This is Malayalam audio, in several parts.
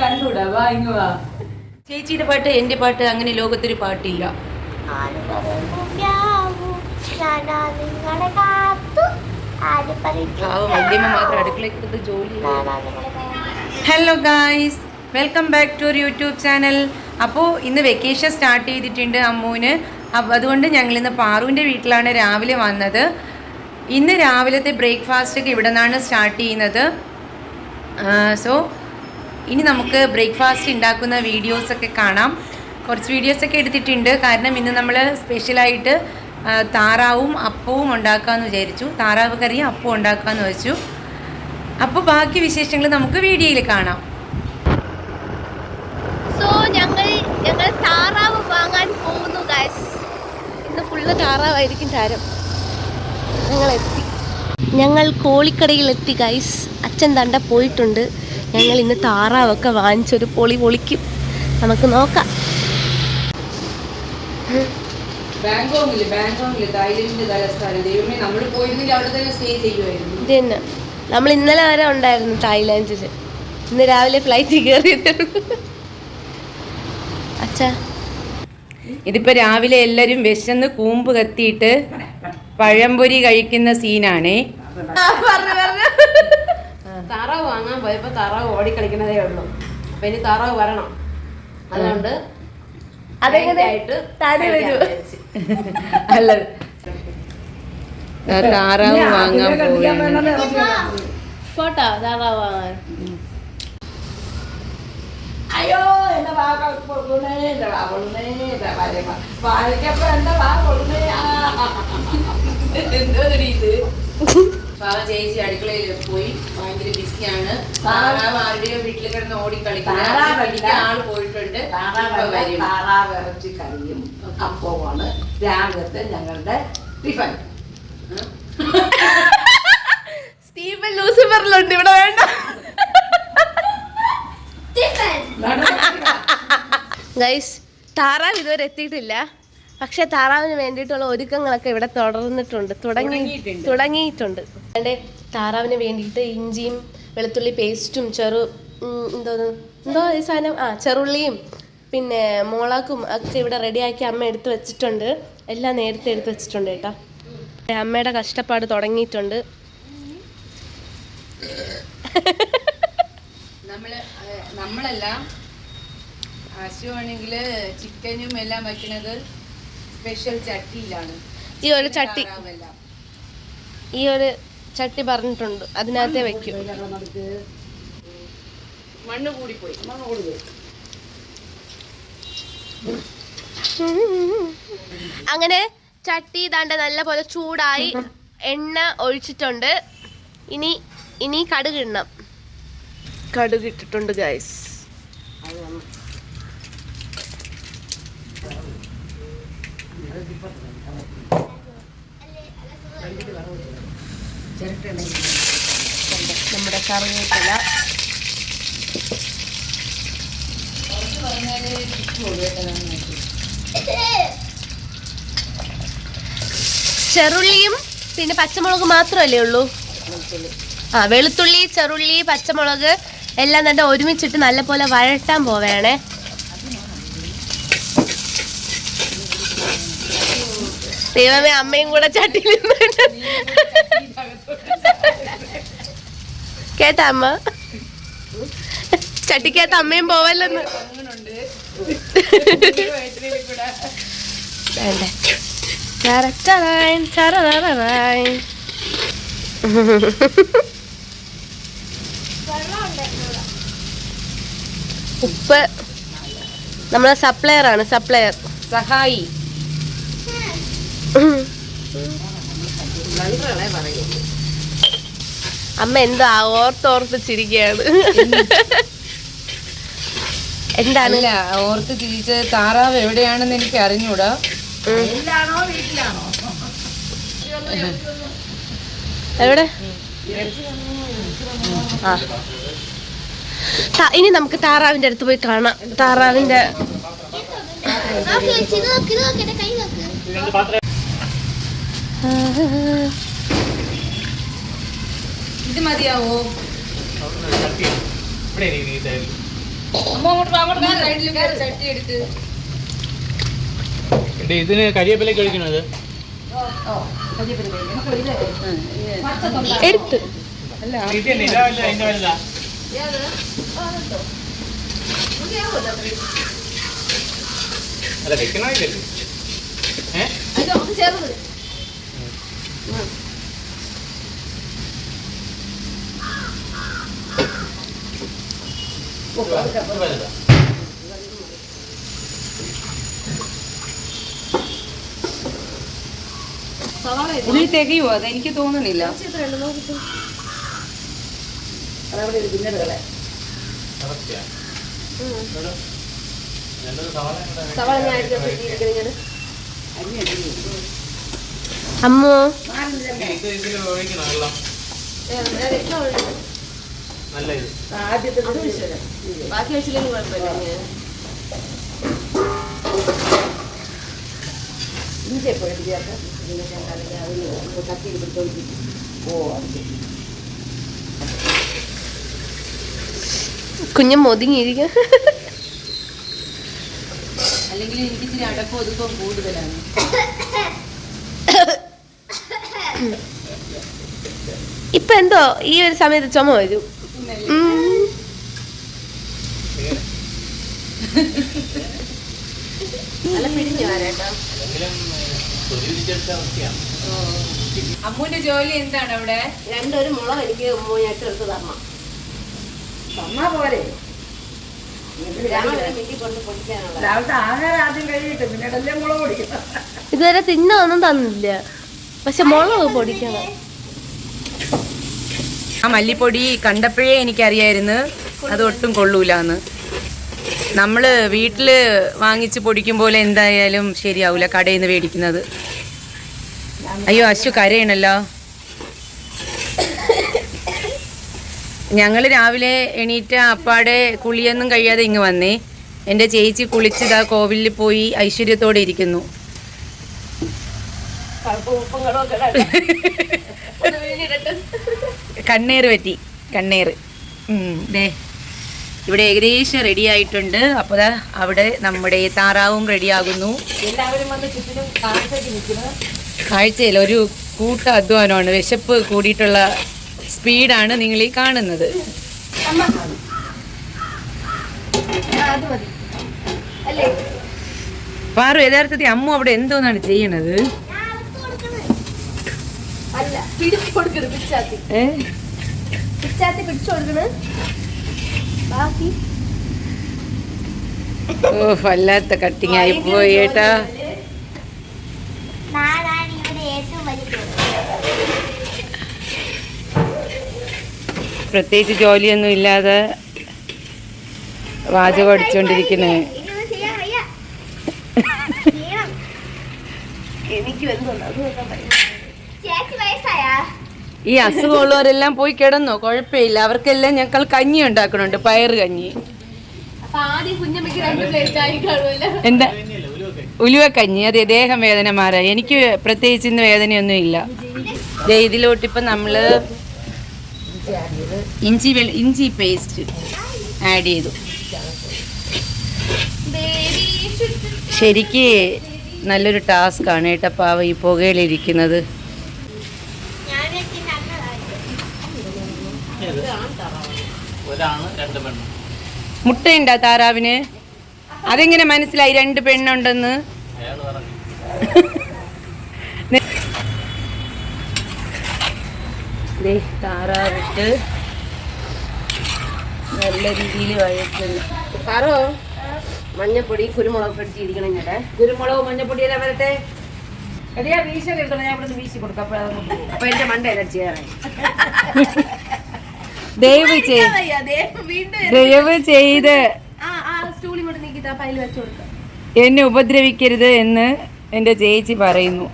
കണ്ടുകൂടാ? വാ ഇങ്ങ് വാ. ചേച്ചിയുടെ പാട്ട് എന്റെ പാട്ട് അങ്ങനെ ലോകത്തൊരു പാട്ടില്ല. വല്യമ്മ മാത്രം ജോലി. Hello guys welcome back to ഒരു യൂട്യൂബ് ചാനൽ അപ്പോൾ ഇന്ന് വെക്കേഷൻ സ്റ്റാർട്ട് ചെയ്തിട്ടുണ്ട് അമ്മുവിന് അതുകൊണ്ട് ഞങ്ങൾ ഇന്ന് പാറുവിന്റെ വീട്ടിലാണ് രാവിലെ വന്നത്. ഇന്ന് രാവിലത്തെ ബ്രേക്ക്ഫാസ്റ്റ് ഒക്കെ ഇവിടെ നിന്നാണ് സ്റ്റാർട്ട് ചെയ്യുന്നത്. സോ ഇനി നമുക്ക് ബ്രേക്ക്ഫാസ്റ്റ് ഉണ്ടാക്കുന്ന വീഡിയോസൊക്കെ കാണാം. കുറച്ച് വീഡിയോസൊക്കെ എടുത്തിട്ടുണ്ട്. കാരണം ഇന്ന് നമ്മൾ സ്പെഷ്യലായിട്ട് താറാവും അപ്പവും ഉണ്ടാക്കാമെന്ന് വിചാരിച്ചു. താറാവ് കറിയും അപ്പവും ഉണ്ടാക്കാമെന്ന് വെച്ചു അപ്പോൾ ബാക്കി വിശേഷങ്ങൾ നമുക്ക് വീഡിയോയിൽ കാണാം. സോ ഞങ്ങൾ ഞങ്ങൾ താറാവ് വാങ്ങാൻ പോകുന്നു ഗാസ് ഇന്ന് ഫുള്ള് താറാവായിരിക്കും താരം. ഞങ്ങൾ എത്തി ഞങ്ങൾ കോളിക്കടയിൽ എത്തി ഗൈസ് അച്ഛൻ തണ്ട പോയിട്ടുണ്ട്. ഞങ്ങൾ ഇന്ന് താറാവൊക്കെ വാങ്ങിച്ചൊരു പൊളി പൊളിക്കും. നമുക്ക് നോക്കാം. ബാങ്കോങ്ങിൽ ബാങ്കോങ്ങിൽ തായ്ലൻഡിന്റെ തലസ്ഥാനം. ദൈവമേ നമ്മൾ പോയിരുന്നെങ്കിൽ അവിടെ തന്നെ സ്റ്റേ ചെയ്യുമായിരുന്നു. ഇത് തന്നെ. നമ്മൾ ഇന്നലെ വരെ ഉണ്ടായിരുന്നു തായ്ലാൻഡിൽ ഇന്ന് രാവിലെ ഫ്ലൈറ്റിൽ കയറി അച്ഛാ. ഇതിപ്പോ രാവിലെ എല്ലാരും വിശന്ന് കൂമ്പ് കത്തിയിട്ട് പഴംപൊരി കഴിക്കുന്ന സീനാണേ താറാവ് വാങ്ങാൻ പോയപ്പോ താറാവ് ഓടിക്കളിക്കണതേ ഉള്ളൂ. അപ്പൊ ഇനി താറാവ് വരണം. അതുകൊണ്ട് അല്ല. ദാ താറാവ് വാങ്ങാൻ പോവുകയാണ്. പോട്ടോ താറാവ് വാങ്ങാൻ. അയ്യോ എന്റെ വാ കൊള്ളുന്നേ എന്റെ വാ കൊള്ളുന്നേ എന്റെ വാ. വാഴക്കപ്പോ എന്റെ വാ കൊള്ളുന്നേ? എന്തോ ഇത്? പാവം ചേച്ചി അടുക്കളയിൽ പോയി ഭയങ്കര ബിസിയാണ്. താറാവ് ആരുടെയോ വീട്ടിൽ കിടന്ന് ഓടിക്കളിക്കുന്നത് താറാവല്ല. ആൾ പോയിട്ടുണ്ട്. താറാവ് ഇറച്ചി കറിയും അപ്പവുമാണ് രാവിലത്തെ ഞങ്ങളുടെ ടിഫൻ. സ്റ്റീഫൻ ലൂസിഫറിലുണ്ട്. ഇവിടെ വേണ്ട. ഗൈസ് താറാവ് ഇതുവരെ എത്തിയിട്ടില്ല. പക്ഷെ താറാവിന് വേണ്ടിയിട്ടുള്ള ഒരുക്കങ്ങളൊക്കെ ഇവിടെ തുടർന്നിട്ടുണ്ട്. തുടങ്ങി തുടങ്ങിയിട്ടുണ്ട്. അതിന്റെ താറാവിന് വേണ്ടിയിട്ട് ഇഞ്ചിയും വെളുത്തുള്ളി പേസ്റ്റും ചെറു എന്തോ എന്തോന്ന് എന്തോ ഈ സാധനം? ആ ചെറുള്ളിയും പിന്നെ മുളകും ഒക്കെ ഇവിടെ റെഡിയാക്കി അമ്മ എടുത്ത് വെച്ചിട്ടുണ്ട്. എല്ലാം നേരത്തെ എടുത്ത് വെച്ചിട്ടുണ്ട് കേട്ടോ. അമ്മയുടെ കഷ്ടപ്പാട് തുടങ്ങിയിട്ടുണ്ട്. നമ്മൾ നമ്മളെല്ലാം. അശു ആണെങ്കിൽ ചിക്കനും എല്ലാം വെക്കുന്നത് സ്പെഷ്യൽ ചട്ടിയിലാണ്. ഈ ഒരു ചട്ടി ഈ ഒരു ചട്ടി പറഞ്ഞിട്ടുണ്ട്. അതിനകത്തെ വെക്കും. മണ്ണ് കൂടിപ്പോയി അങ്ങനെ ചട്ടി ഇതാണ്ട് നല്ല പോലെ ചൂടായി എണ്ണ ഒഴിച്ചിട്ടുണ്ട്. ഇനി ഇനി കടുക് ഇടണം. കടുക് ഇട്ടിട്ടുണ്ട് ഗൈസ് നമ്മുടെ കറിവേപ്പില. ചെറുള്ളിയും പിന്നെ പച്ചമുളക് മാത്രമല്ലേ ഉള്ളൂ? ആ വെളുത്തുള്ളി ചെറുള്ളി പച്ചമുളക് എല്ലാം തന്നെ ഒരുമിച്ചിട്ട് നല്ലപോലെ വഴട്ടാൻ പോവേണേ ദൈവമേ അമ്മയും കൂടെ ചട്ടിയിൽ കേട്ട അമ്മ? ചട്ടിക്കകത്ത് അമ്മയും പോവല്ലെന്ന്. ഉപ്പ്. നമ്മളെ സപ്ലയർ ആണ് സപ്ലയർ. സഹായി. അമ്മ എന്താ ഓർത്തോർത്ത് ചിരിക്കുകയാണ്. എന്താണ്? ഓർത്ത് തിരിച്ച് താറാവ് എവിടെയാണെന്ന് എനിക്ക് അറിഞ്ഞൂടാ. എവിടെ? ആ. ഇനി നമുക്ക് താറാവിന്റെ അടുത്ത് പോയി കാണാം. താറാവിന്റെ ഇത് മതിയാവോ? ഇതിന് കരിയേപ്പിലേക്ക് കഴിക്കണത് എടുത്ത്. അല്ല വെക്കണമില്ലല്ലോ ഏഹ് അത് നമുക്ക് ചേർന്നത് വലുതാ സവാള അത് എനിക്ക് തികയുമോ അതെനിക്ക് തോന്നുന്നില്ല. അതവിടെ ഒരു പിന്നീട് കളയാം കറക്റ്റാ ഉം. ഇവിടെ രണ്ടൊരു സവാള ഞാൻ എടുത്ത് ഇരിക്കുന്നത് അമ്മോ. ബാക്കി വെച്ചില്ലെങ്കിൽ ഇഞ്ചി അല്ലെങ്കിൽ എനിക്ക് ഇച്ചിരി അടക്കം ഒതുക്കം കൂടുതലാണ് ഇപ്പൊ എന്തോ ഈ ഒരു സമയത്ത് ചുമ വരും. അമ്മൂന്റെ ജോലി എന്താണ് അവിടെ? രണ്ടൊരു മുളക് എനിക്ക് മൂന്നെട്ട് എടുത്ത് തരണം. തന്നാ പോരെ. രാവിലെ തിന്ന ഒന്നും മുള ഇതുവരെ തന്നില്ല. പക്ഷെ മുളക് പൊടിക്കണം. ആ മല്ലിപ്പൊടി കണ്ടപ്പോഴേ എനിക്കറിയായിരുന്നു അത് ഒട്ടും കൊള്ളൂലെന്ന്. നമ്മൾ വീട്ടിൽ വാങ്ങിച്ച് പൊടിക്കും പോലെ എന്തായാലും ശരിയാവില്ല കടയിൽ നിന്ന് മേടിക്കുന്നത്. അയ്യോ അശു കരയണല്ലോ. ഞങ്ങൾ രാവിലെ എണീറ്റ അപ്പാടെ കുളിയൊന്നും കഴിയാതെ ഇങ്ങ് വന്നേ. എന്റെ ചേച്ചി കുളിച്ചിതാ കോവിലിൽ പോയി ഐശ്വര്യത്തോടെ ഇരിക്കുന്നു. കണ്ണേറ് പറ്റി കണ്ണേറ് ദേ ഇവിടെ ഏകദേശം റെഡി ആയിട്ടുണ്ട്. അപ്പോൾ അവിടെ നമ്മുടെ താറാവും റെഡിയാകുന്നു കാഴ്ചയിൽ ഒരു കൂട്ട അധ്വാനമാണ്. വിശപ്പ് കൂടിയിട്ടുള്ള സ്പീഡാണ് നിങ്ങൾ ഈ കാണുന്നത്. പാറു യഥാർത്ഥത്തിൽ അമ്മ അവിടെ എന്തോന്നാണ് ചെയ്യണത്? അല്ല പിടിച്ചു കൊടുക്കരുത് പിച്ചാത്തി ഏ? പിച്ചാത്തി പിടിച്ചു കൊടുക്കണ്. ബാക്കി. ഓ വല്ലാത്ത കട്ടിങ് ആയി പോയി ഏട്ടാ. പ്രത്യേകിച്ച് ജോലിയൊന്നും ഇല്ലാതെ വാചകം അടിച്ചുകൊണ്ടിരിക്കണേ എനിക്ക് വരുന്നുണ്ട് അത് നോക്കാൻ പറ്റും ഈ അസുഖമുള്ളവരെല്ലാം പോയി കിടന്നോ? കുഴപ്പമില്ല. അവർക്കെല്ലാം ഞങ്ങൾ കഞ്ഞി ഉണ്ടാക്കണുണ്ട് പയർ കഞ്ഞി. എന്താ ഉലുവ കഞ്ഞി ഉലുവക്കഞ്ഞി. അതെ ദേഹം വേദന മാറാ. എനിക്ക് പ്രത്യേകിച്ച് ഇന്ന് വേദനയൊന്നും ഇല്ല. ഇതിലോട്ട് ഇപ്പം നമ്മൾ ഇഞ്ചി ഇഞ്ചി പേസ്റ്റ് ആഡ് ചെയ്തു. ശരിക്ക് നല്ലൊരു ടാസ്ക് ആണ് ഏട്ടാ പാവ ഈ പുകയിലിരിക്കുന്നത് ഞാൻ വെച്ച് നല്ലതായിട്ട് ഏത്? ഒരാണ് രണ്ട് പെണ്ണ്. മുട്ടയുണ്ടാ താറാവിന്? അതെങ്ങനെ മനസ്സിലായി രണ്ട് പെണ്ണുണ്ടെന്ന്? താറാവിട്ട് നല്ല രീതിയിൽ വഴറ്റുന്നു. പറോ മഞ്ഞപ്പൊടി കുരുമുളക് പിടിച്ചിരിക്കണം ഞാൻ കുരുമുളക് മഞ്ഞപ്പൊടി എല്ലാം വരട്ടെ? എടിയാ വീശ എടുക്കണം ഞാൻ ഇവിടുന്ന് വീശി കൊടുക്കാം അപ്പൊ എന്റെ മണ്ട അപ്പൊ എന്റെ മണ്ടയില ചേരാൻ ദയവ് ചെയ്ത് ദയവ് ചെയ്ത് എന്നെ ഉപദ്രവിക്കരുത് എന്ന് എന്റെ ചേച്ചി പറയുന്നു.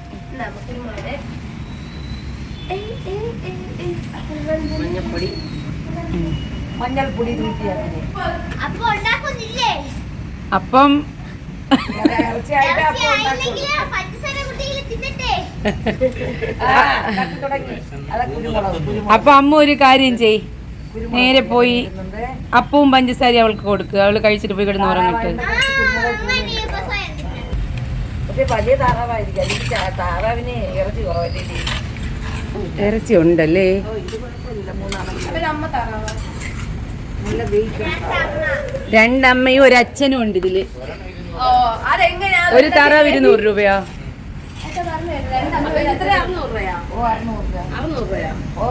അപ്പൊ അപ്പൊ അമ്മ ഒരു കാര്യം ചെയ്. നേരെ പോയി അപ്പവും പഞ്ചസാരയും അവൾക്ക് കൊടുക്കുക അവൾ കഴിച്ചിട്ട് പോയി കിടന്ന് ഉറങ്ങിട്ട്. വലിയ താറാവായിരിക്കും. താറാവിന് ഇറച്ചി കുറവല്ലേ ഇറച്ചി ഉണ്ടല്ലേ? രണ്ടമ്മയും ഒരു അച്ഛനും ഉണ്ട് ഇതിൽ. ഒരു താറാവ് ഇരുന്നൂറ് രൂപയാ. എത്ര അറുന്നൂറ് രൂപയാ? ഓ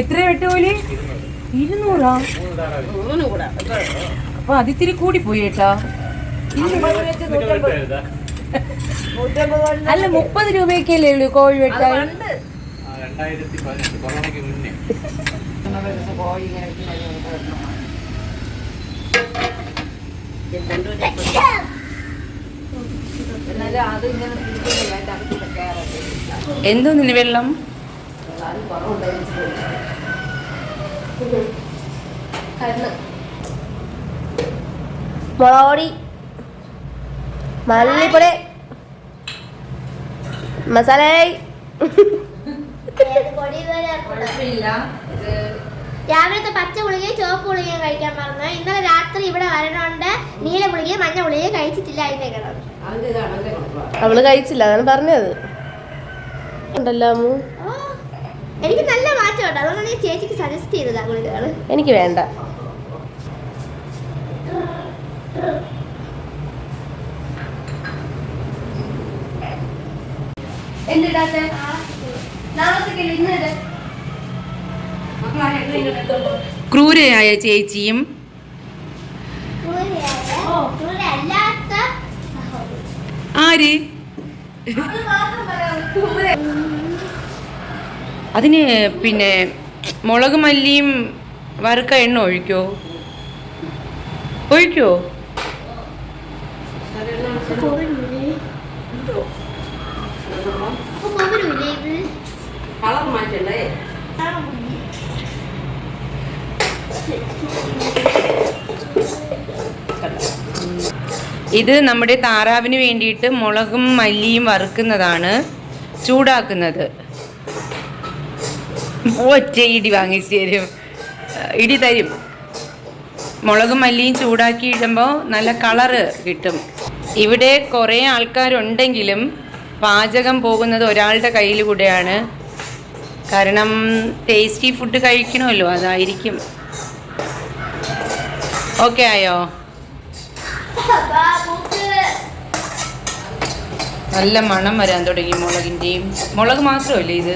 എത്ര വെട്ടുകൂലി ഇരുന്നൂറാ? അപ്പൊ അതിത്തിരി കൂടി പോയി കേട്ടാ അല്ല മുപ്പത് രൂപയൊക്കെയല്ലേ ഉള്ളൂ കോഴി വെട്ടാൻ? പണ്ട്. രണ്ടായിരത്തി നിന് വെള്ളം? മുളകൊടി മല്ലിപ്പൊടി മസാല. രാവിലത്തെ പച്ച ഗുളികയും ചുവപ്പ് ഗുളികയും കഴിക്കാൻ പറഞ്ഞു ഇന്നലെ രാത്രി ഇവിടെ വരണോണ്ട്. നീല ഗുളികയും മഞ്ഞ ഗുളികയും കഴിച്ചിട്ടില്ല അതിന്റെ കിടന്നു. അവൾ കഴിച്ചില്ല അതാണ് പറഞ്ഞത്. ഉണ്ടല്ലോ അമ്മു. എനിക്ക് നല്ല മാറ്റമുണ്ട് അതുകൊണ്ടാണ് ഞാൻ ചേച്ചിക്ക് സജസ്റ്റ് ചെയ്തത് ആ ഗുളികകൾ എനിക്ക് വേണ്ട. എന്തിടാത്തെ? ക്രൂരയായ ചേച്ചിയും ആര്? അതിന് പിന്നെ മുളക് മല്ലിയും വറുക്ക എണ്ണ ഒഴിക്കോ? ഒഴിക്കോ? കളർ മാറ്റണ്ടേ? ഇത് നമ്മുടെ താറാവിന് വേണ്ടിയിട്ട് മുളകും മല്ലിയും വറുക്കുന്നതാണ്. ചൂടാക്കുന്നത്. ഒറ്റ ഇടി വാങ്ങിച്ചു തരും. ഇടി തരും. മുളകും മല്ലിയും ചൂടാക്കി ഇടുമ്പോൾ നല്ല കളറ് കിട്ടും. ഇവിടെ കുറേ ആൾക്കാരുണ്ടെങ്കിലും പാചകം പോകുന്നത് ഒരാളുടെ കയ്യിൽ കൂടെയാണ്. കാരണം ടേസ്റ്റി ഫുഡ് കഴിക്കണമല്ലോ അതായിരിക്കും. ഓക്കെ ആയോ? നല്ല മണം വരാൻ തുടങ്ങി മുളകിന്റെയും മുളക് മാത്രമല്ലേ ഇത്?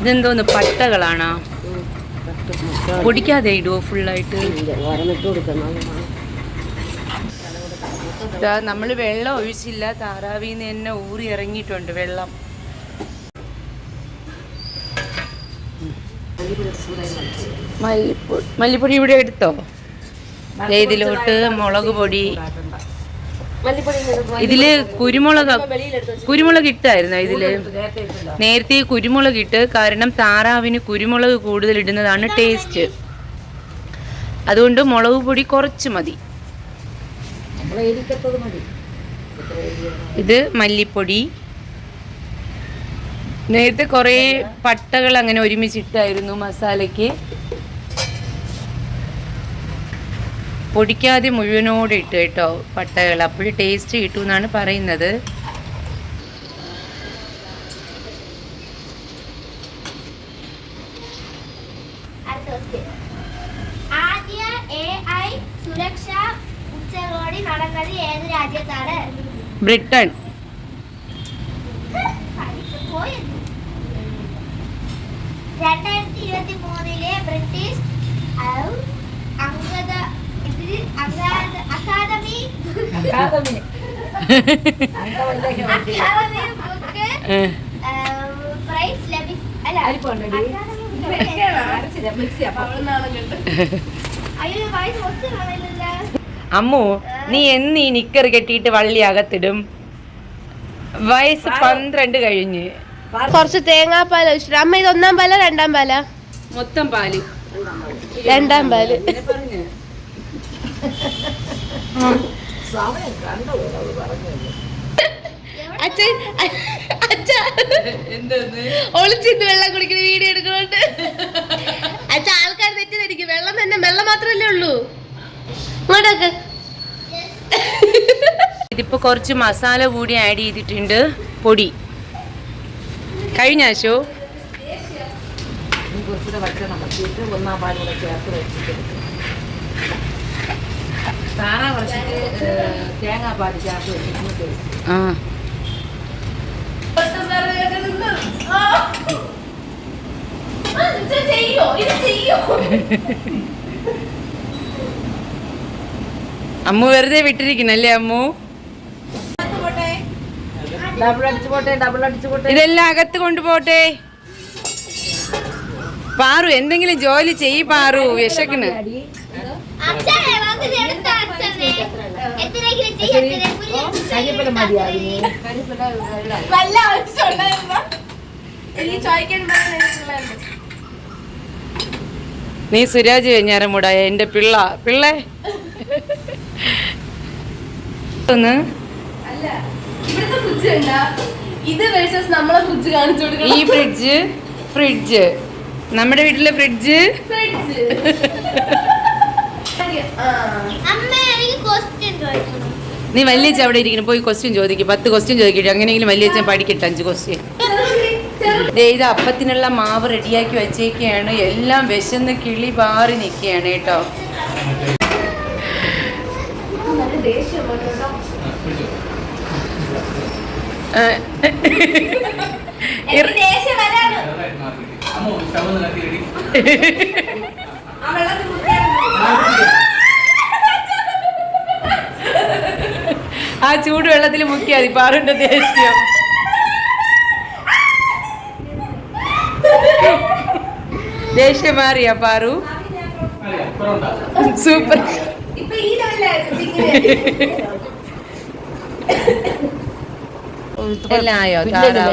ഇതെന്തോന്ന് പട്ടകളാണോ? പൊടിക്കാതെ ഇടുവോ ഫുള്ളായിട്ട്? നമ്മൾ വെള്ളം ഒഴിച്ചില്ല. താറാവിൽ നിന്ന് തന്നെ ഊറി ഇറങ്ങിയിട്ടുണ്ട് വെള്ളം. മല്ലിപ്പൊടി മല്ലിപ്പൊടി ഇവിടെ എടുത്തോ? ഇതിലോട്ട് മുളക് പൊടി. ഇതിൽ കുരുമുളക് കുരുമുളക് ഇട്ടായിരുന്നു ഇതിൽ? നേരത്തെ കുരുമുളക് ഇട്ട് കാരണം താറാവിന് കുരുമുളക് കൂടുതൽ ഇടുന്നതാണ് ടേസ്റ്റ്. അതുകൊണ്ട് മുളക് പൊടി കുറച്ച് മതി. ഇത് മല്ലിപ്പൊടി. നേരത്തെ കുറേ പട്ടകൾ അങ്ങനെ ഒരുമിച്ചിട്ടായിരുന്നു മസാലയ്ക്ക്. പൊടിക്കാതെ മുഴുവനോടെ ഇട്ട് കേട്ടോ പട്ടകൾ അപ്പോഴും ടേസ്റ്റ് കിട്ടും എന്നാണ് പറയുന്നത്. അടുത്ത question. ആദ്യ എ ഐ സുരക്ഷാ ഉച്ചകോടി നടന്നത് ഏത് രാജ്യത്താണ്? ബ്രിട്ടൻ അമ്മു നീ എന്നീ ഈ നിക്കർ കെട്ടിയിട്ട് വള്ളി അകത്തിടും. വയസ്സ് പന്ത്രണ്ട് കഴിഞ്ഞ്. കുറച്ച് തേങ്ങാപ്പാൽ ഒഴിച്ചിട്ട് അമ്മ ഇത് ഒന്നാം പാല രണ്ടാം പാല? മൊത്തം പാൽ. രണ്ടാം പാൽ. പറഞ്ഞു. സമയം കണ്ടു അവൾ പറഞ്ഞു അച്ഛൻ അച്ഛ ഒളിച്ചിട്ട് വെള്ളം കുടിക്കുന്ന വീഡിയോ എടുക്കണോണ്ട് അച്ഛ ആൾക്കാർ തെറ്റിദ്ധരിക്കും. വെള്ളം തന്നെ വെള്ളം മാത്രമല്ലേ ഉള്ളൂ. ഇങ്ങോട്ടൊക്കെ. ഇതിപ്പോ കുറച്ച് മസാല കൂടി ആഡ് ചെയ്തിട്ടുണ്ട്. പൊടി. കഴിഞ്ഞ ആശോ കുറച്ചുകൂടെ വറ്റണം ഒന്നാം പാലൂടെ ചേർത്ത് വെച്ചിട്ട് താറ കുറച്ചിട്ട് തേങ്ങാപ്പാൽ ചേർത്ത് വെച്ചിട്ട് ആ. അമ്മു വെറുതെ വിട്ടിരിക്കണല്ലേ അമ്മു? ഇതെല്ലാം അകത്ത് കൊണ്ടുപോട്ടെ. പാറു എന്തെങ്കിലും ജോലി ചെയ്യ് പാറു വിശക്കണ് കരിയപ്പല മതിയാവിനി വല്ല ആവശ്യമുണ്ടായിരുന്നോ എനിക്ക് ചോദിക്കാൻ പറഞ്ഞിട്ടുണ്ടായിരുന്നു നീ സുരാജ് വെഞ്ഞാറമൂടായ എന്റെ പിള്ള പിള്ളേ? ഒന്ന്. അല്ല ഫ്രിഡ്ജ് ഉണ്ടാ ഇത് വേഴ്സസ് നമ്മളെ ഫ്രിഡ്ജ് കാണിച്ചു ഈ ഫ്രിഡ്ജ് ഫ്രിഡ്ജ് നമ്മുടെ വീട്ടിലെ ഫ്രിഡ്ജ് ഫ്രിഡ്ജ് അമ്മ എനിക്ക് ക്വസ്റ്റ്യൻ ചോദിക്കണം നീ വല്യച്ഛ അവിടെ ഇരിക്കുന്നു പോയി ക്വസ്റ്റ്യൻ ചോദിക്കും പത്ത് ക്വസ്റ്റ്യൻ ചോദിക്കട്ടെ. അങ്ങനെയെങ്കിലും വല്യച്ഛൻ പഠിക്കട്ടെ അഞ്ച് ക്വസ്റ്റ്യൻ ദേ ഇത് അപ്പത്തിനുള്ള മാവ് റെഡിയാക്കി വെച്ചേക്കാണ് എല്ലാം വിശന്ന് കിളി പാറി നിൽക്കുകയാണ് കേട്ടോ. ദേഷ്യം വരാണ് അമ്മ സ്റ്റവ് നിർത്തി ready. ആ ചൂടുവെള്ളത്തിൽ മുക്കിയാൽ മതി പാറുണ്ട് ദേഷ്യം. ദേഷ്യം മാറിയാ പാറു? സൂപ്പർ. താറാവിപ്പോ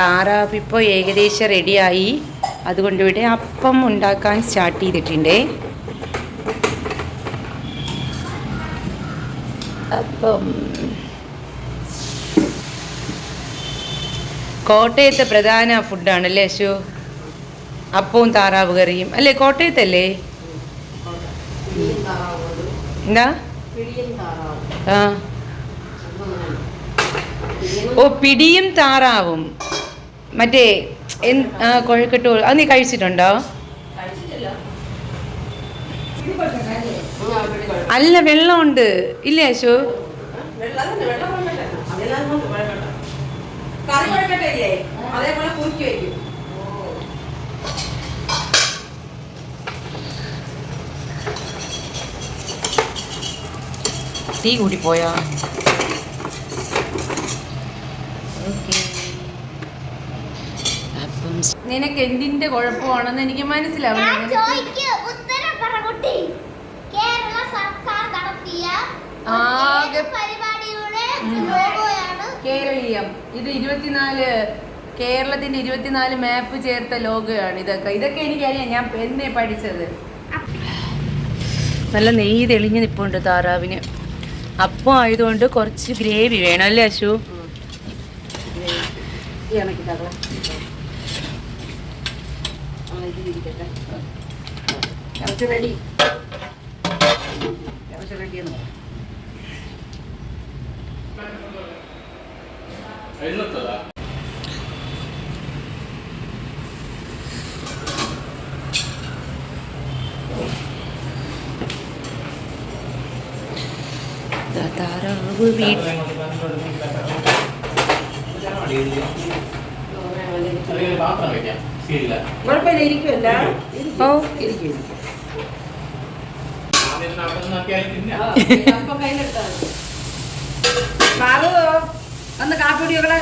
താറാവ്. ഇപ്പോൾ ഏകദേശം റെഡിയായി അതുകൊണ്ട് ഇവിടെ അപ്പം ഉണ്ടാക്കാൻ സ്റ്റാർട്ട് ചെയ്തിട്ടുണ്ട്. അപ്പം കോട്ടയത്തെ പ്രധാന ഫുഡാണ് അല്ലേ അശു അപ്പവും താറാവ് കറിയും അല്ലേ കോട്ടയത്തല്ലേ? എന്താ? ആ. ഓ പിടിയും താറാവും. മറ്റേ ആ, അത് നീ കഴിച്ചിട്ടുണ്ടോ? അല്ല വെള്ളമുണ്ട്. ഇല്ലേ അശു? തീ കൂടി പോയാ? നിനക്ക് എന്തിന്റെ കുഴപ്പമാണെന്ന് എനിക്ക് മനസ്സിലാവുന്നു ചോദിക്കും ഉത്തരം പറ കുട്ടി കേരള സർക്കാർ നടത്തിയ ആകെ- കേരളീയം. ഇത് ഇരുപത്തിനാല് കേരളത്തിന്റെ ഇരുപത്തിനാല് മാപ്പ് ചേർത്ത ലോഗോയാണ് ഇതൊക്കെ. ഇതൊക്കെ എനിക്കറിയാം. ഞാൻ എന്നേ പഠിച്ചത്. നല്ല നെയ്യ് തെളിഞ്ഞ് നിപ്പുണ്ട് താറാവിന്. അപ്പം ആയതുകൊണ്ട് കുറച്ച് ഗ്രേവി വേണം അല്ലേ അശു? റെഡി റെഡിയെന്ന് പറയാം എഴുന്നൂറ്റതാ? ദാ താറാവ് വീട്ടിൽ. കുഴപ്പമില്ല ഇരിക്കുമല്ല ഓ ഇരിക്കും. അപ്പം കയ്യിലെടുത്താൽ പാറു കാപ്പിടിയോളെ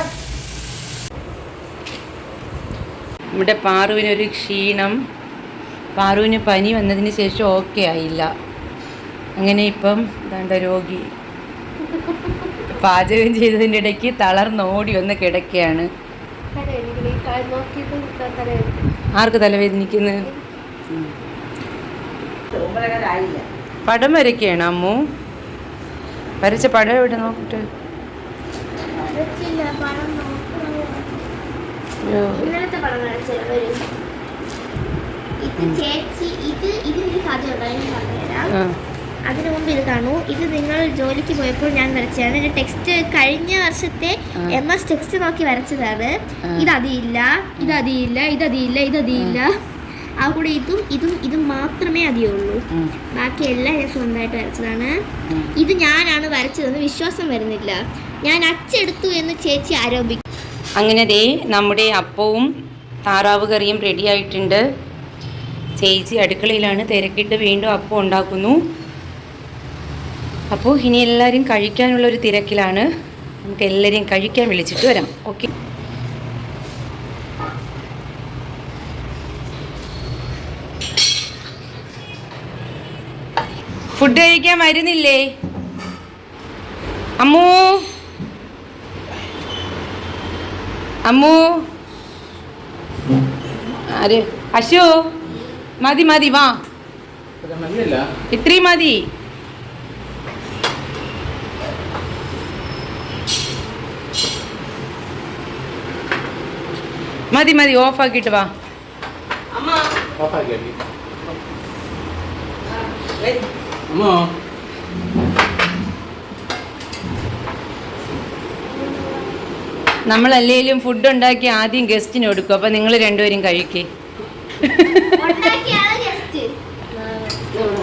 ഇവിടെ പാറുവിനൊരു ക്ഷീണം. പാറുവിന് പനി വന്നതിന് ശേഷം ഓക്കെ ആയില്ല. അങ്ങനെ ഇപ്പം ദാണ്ട രോഗി. പാചകം ചെയ്തതിന്റെ ഇടയ്ക്ക് തളർന്നോടി ഒന്ന് കിടക്കുകയാണ്. ആർക്ക് തലവേദനിക്കുന്നു? പടം വരയ്ക്കുകയാണ് അമ്മു. വരച്ച പടം എവിടെ നോക്കിട്ട്? ഇന്നലത്തെ പടം കാണിച്ചത് വരും ഇത് ചേച്ചി ഇത് കഥയുണ്ട് അതിന് പറഞ്ഞുതരാം. അതിനു മുമ്പ് ഇത് കാണൂ. ഇത് നിങ്ങൾ ജോലിക്ക് പോയപ്പോൾ ഞാൻ വരച്ചതാണ്. ഇത് ടെക്സ്റ്റ് കഴിഞ്ഞ വർഷത്തെ എം എസ് ടെക്സ്റ്റ് നോക്കി വരച്ചതാണ്. ഇത് അതിയില്ല ഇത് അതിയില്ല ഇത് അതിയില്ല ഇത് അതിയില്ല. ആ. കൂടെ ഇതും ഇതും ഇതും മാത്രമേ അതിയുള്ളൂ. ബാക്കിയെല്ലാം ഞാൻ സ്വന്തമായിട്ട് വരച്ചതാണ്. ഇത് ഞാനാണ് വരച്ചതെന്ന് വിശ്വാസം വരുന്നില്ല. ഞാൻ അച്ചെടുത്തു എന്ന് ചേച്ചി ആരോപിക്കും. അങ്ങനെ ദേ നമ്മുടെ അപ്പവും താറാവ് കറിയും റെഡി ആയിട്ടുണ്ട്. ചേച്ചി അടുക്കളയിലാണ് തിരക്കിട്ട് വീണ്ടും അപ്പം ഉണ്ടാക്കുന്നു. അപ്പോൾ ഇനി എല്ലാവരും കഴിക്കാനുള്ള ഒരു തിരക്കിലാണ്. നമുക്ക് എല്ലാവരെയും കഴിക്കാൻ വിളിച്ചിട്ട് വരാം. ഓക്കെ ഫുഡ് കഴിക്കാൻ വരുന്നില്ലേ? അമ്മൂ. അമ്മു ആര് അശു മതി മതി വാ ഇത് മതിയല്ല ഇത്രയും മതി മതി മതി ഓഫാക്കിയിട്ട് വാ ഓഫാക്കി അടി അമ്മോ നമ്മളല്ലേലും ഫുഡ് ഉണ്ടാക്കി ആദ്യം ഗസ്റ്റിന് കൊടുക്കും അപ്പൊ നിങ്ങൾ രണ്ടുപേരും കഴിക്കേ.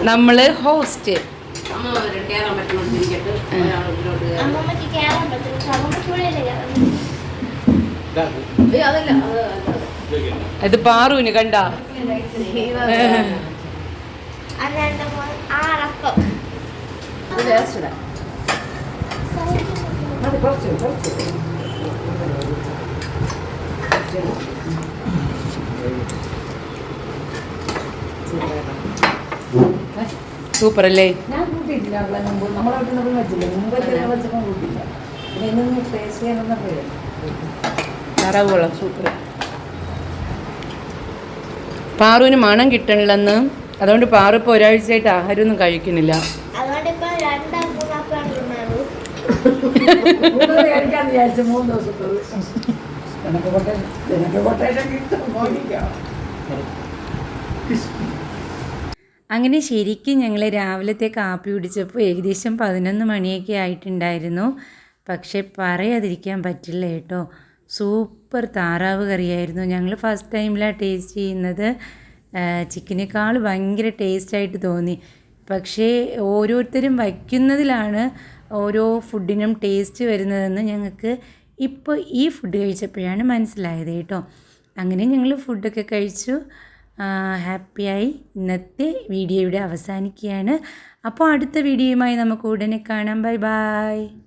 നമ്മൾ ഹോസ്റ്റ് അത് പാറുവിന് കണ്ട? കുറച്ച്. സൂപ്പർ അല്ലേ ഞാൻ കൂട്ടിയിട്ടില്ല അവളെ മുമ്പ്. നമ്മളവിടെ വെച്ചില്ല? മുമ്പ് വെച്ചപ്പോൾ കൂട്ടിയില്ല. പിന്നെ ടേസ്റ്റ് സൂപ്പർ പാറുവിന് മണം കിട്ടണില്ലെന്ന്. അതുകൊണ്ട് പാറു ഇപ്പോൾ ഒരാഴ്ചയായിട്ട് ആഹാരമൊന്നും കഴിക്കുന്നില്ല. അതുകൊണ്ട് നിനക്ക് കൊട്ടേഷൻ നിനക്ക് കൊട്ടേഷൻ കിട്ടും അങ്ങനെ ശരിക്കും ഞങ്ങൾ രാവിലത്തെ കാപ്പി കുടിച്ചപ്പോൾ ഏകദേശം പതിനൊന്ന് മണിയൊക്കെ ആയിട്ടുണ്ടായിരുന്നു. പക്ഷെ പറയാതിരിക്കാൻ പറ്റില്ല കേട്ടോ. സൂപ്പർ താറാവ് കറിയായിരുന്നു. ഞങ്ങൾ ഫസ്റ്റ് ടൈമിലാണ് ടേസ്റ്റ് ചെയ്യുന്നത്. ചിക്കനേക്കാൾ ഭയങ്കര ടേസ്റ്റായിട്ട് തോന്നി. പക്ഷേ ഓരോരുത്തരും വയ്ക്കുന്നതിലാണ് ഓരോ ഫുഡിനും ടേസ്റ്റ് വരുന്നതെന്ന് ഞങ്ങൾക്ക് ഇപ്പോൾ ഈ ഫുഡ് കഴിച്ചപ്പോഴാണ് മനസ്സിലായത് കേട്ടോ. അങ്ങനെ ഞങ്ങൾ ഫുഡൊക്കെ കഴിച്ചു. ഹാപ്പിയായി ഇന്നത്തെ വീഡിയോ ഇവിടെ അവസാനിക്കുകയാണ്. അപ്പോൾ അടുത്ത വീഡിയോയുമായി നമുക്ക് ഉടനെ കാണാം. Bye bye